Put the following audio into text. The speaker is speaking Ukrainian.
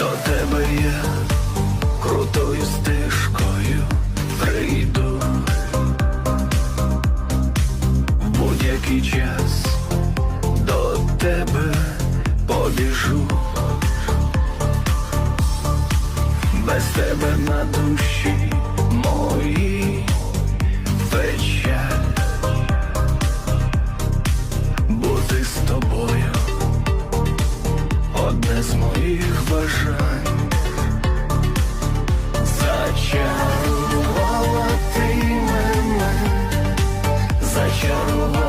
До тебе я крутою стежкою прийду в будь-який час до тебе побіжу. Без тебе на душі одне з моїх бажань зачарувала ти мене, зачарувала.